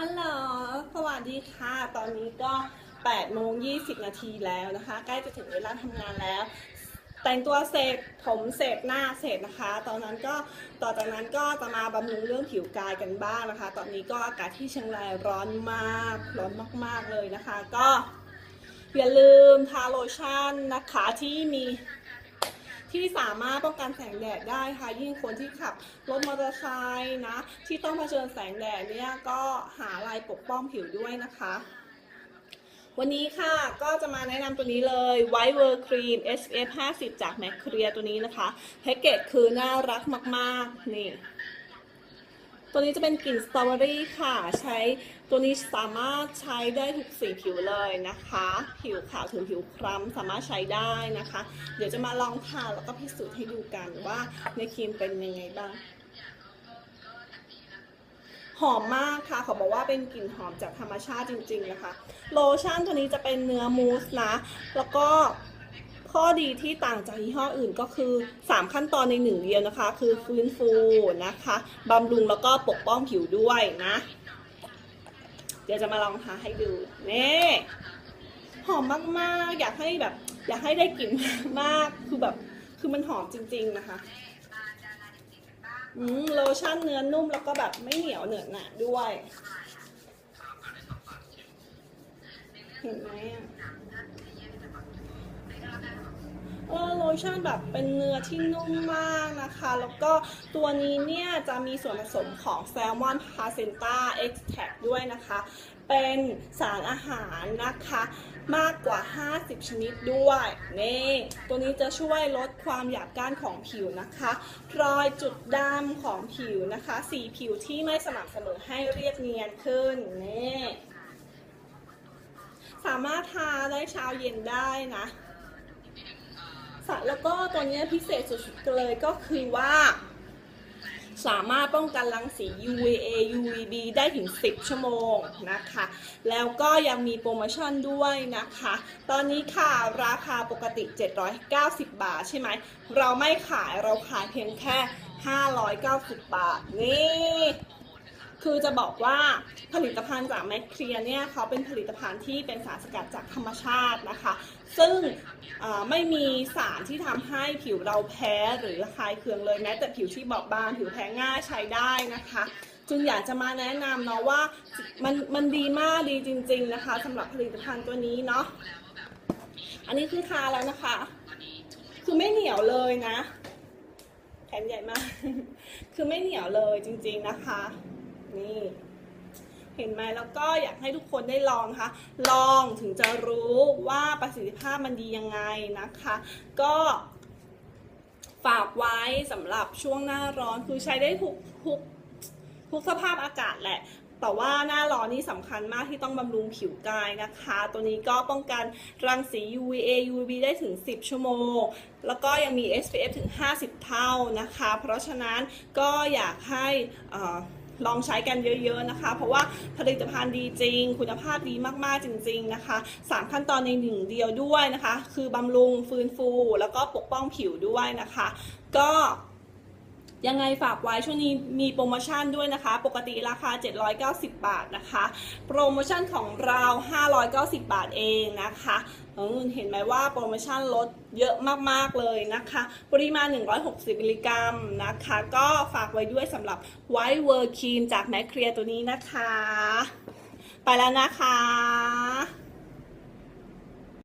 ฮัลโหล สวัสดีค่ะ ตอนนี้ก็8โมง20 นาทีแล้วนะคะ ใกล้จะถึงเวลาทำงานแล้ว แต่งตัวเสร็จ ผมเสร็จ หน้าเสร็จนะคะ ตอนนั้นก็ ต่อจากนั้นก็จะมาบำรุงเรื่องผิวกายกันบ้างนะคะ ตอนนี้ก็อากาศที่เชียงรายร้อนมาก ร้อนมากๆเลยนะคะ ก็อย่าลืมทาโลชั่นนะคะที่มี ที่สามารถป้องกันแสงแดดได้ค่ะ ยิ่งคนที่ขับรถมอเตอร์ไซค์นะ ที่ต้องเผชิญแสงแดดเนี่ยก็หาลายปกป้องผิวด้วยนะคะวันนี้ค่ะก็จะมาแนะนำตัวนี้เลย White World Cream SPF 50 จาก MAC Clear ตัวนี้นะคะ แพ็กเกจคือน่ารักมาก ๆ นี่ ตัวนี้จะเป็นกลิ่นสตรอเบอรี่ค่ะ ใช้ตัวนี้สามารถใช้ได้ทุกสีผิวเลยนะคะ ผิวขาวถึงผิวคล้ำสามารถใช้ได้นะคะ เดี๋ยวจะมาลองทาแล้วก็พิสูจน์ให้ดูกันว่าในครีมเป็นยังไงบ้างหอมมากค่ะเขาบอกว่าเป็นกลิ่นหอมจากธรรมชาติจริง ๆ นะคะ โลชั่นตัวนี้จะเป็นเนื้อมูสนะ แล้วก็ ข้อดีที่ต่างจากยี่ห้ออื่นก็คือ 3 ขั้นตอนในหนึ่งเดียวนะคะ คือฟื้นฟูนะคะบำรุงแล้วก็ปกป้องผิวด้วยนะ เดี๋ยวจะมาลองทาให้ดูนี่หอมมากๆ อยากให้แบบ อยากให้ได้กลิ่นมากคือแบบคือมันหอมจริง ๆนะคะอืมโลชั่นเนื้อนุ่มแล้วก็แบบไม่เหนียวเหนอะหนะด้วยเห็นไหมอะ เออโลชั่นแบบเป็นเนื้อที่นุ่มมากนะคะ แล้วก็ตัวนี้เนี่ยจะมีส่วนผสมของแซลมอนพาเซนต้าเอ็กซ์แทด้วยนะคะ เป็นสารอาหารนะคะมากกว่า 50 ชนิดด้วยนี่ตัวนี้จะช่วยลดความหยาบก้านของผิวนะคะ รอยจุดดำของผิวนะคะ สีผิวที่ไม่สม่ำเสมอให้เรียบเนียนขึ้นนี่สามารถทาได้เช้าเย็นได้นะ สะแล้วก็ตัวนี้พิเศษสุดๆเลยก็คือว่า สามารถป้องกันรังสี UVA UVB ได้ถึง 10 ชั่วโมงนะคะ แล้วก็ยังมีโปรโมชั่นด้วยนะคะ ตอนนี้ค่ะราคาปกติ 790 บาทใช่ไหม เราไม่ขายเราขายเพียงแค่ 590 บาท นี่ คือจะบอกว่าผลิตภัณฑ์จากแมคเคลียเนี่ยเขาเป็นผลิตภัณฑ์ที่เป็นสารสกัดจากธรรมชาตินะคะ ซึ่งไม่มีสารที่ทำให้ผิวเราแพ้หรือระคายเคืองเลยแม้แต่ผิวที่บอบบางผิวแพ้ง่ายใช้ได้นะคะจึงอยากจะมาแนะนำเนาะว่ามันมันดีมากดีจริง ๆนะคะสำหรับผลิตภัณฑ์ตัวนี้เนาะอันนี้คือทาแล้วนะคะ คือไม่เหนียวเลยนะแขนใหญ่มาก คือไม่เหนียวเลยจริง ๆนะคะ นี่เห็นไหมแล้วก็อยากให้ทุกคนได้ลองนะคะลองถึงจะรู้ว่าประสิทธิภาพมันดียังไงนะคะ ก็ฝากไว้สำหรับช่วงหน้าร้อนคือใช้ได้ทุกทุกทุกสภาพอากาศแหละ แต่ว่าหน้าร้อนนี่สำคัญมากที่ต้องบำรุงผิวกายนะคะ ตัวนี้ก็ป้องกันรังสี UVA UVB ได้ถึง 10 ชั่วโมง แล้วก็ยังมี SPF ถึง 50 เท่านะคะ เพราะฉะนั้นก็อยากให้อ่อ ลองใช้กันเยอะๆนะคะ เพราะว่าผลิตภัณฑ์ดีจริง คุณภาพดีมากๆจริง ๆนะคะ 3 ขั้นตอนในหนึ่งเดียวด้วยนะคะ คือบำรุงฟื้นฟู แล้วก็ปกป้องผิวด้วยนะคะ ก็ ยังไงฝากไว้ช่วงนี้มีโปรโมชั่นด้วยนะคะ ปกติราคา 790 บาทนะคะ โปรโมชั่นของเรา 590 บาทเองนะคะเออเห็นไหมว่าโปรโมชั่นลดเยอะมากๆเลยนะคะ ปริมาณ 160 มิลลิกรัมนะคะ ก็ฝากไว้ด้วยสำหรับไวท์เวอร์ครีมจากแมคเคลียตัวนี้นะคะ ไปแล้วนะคะ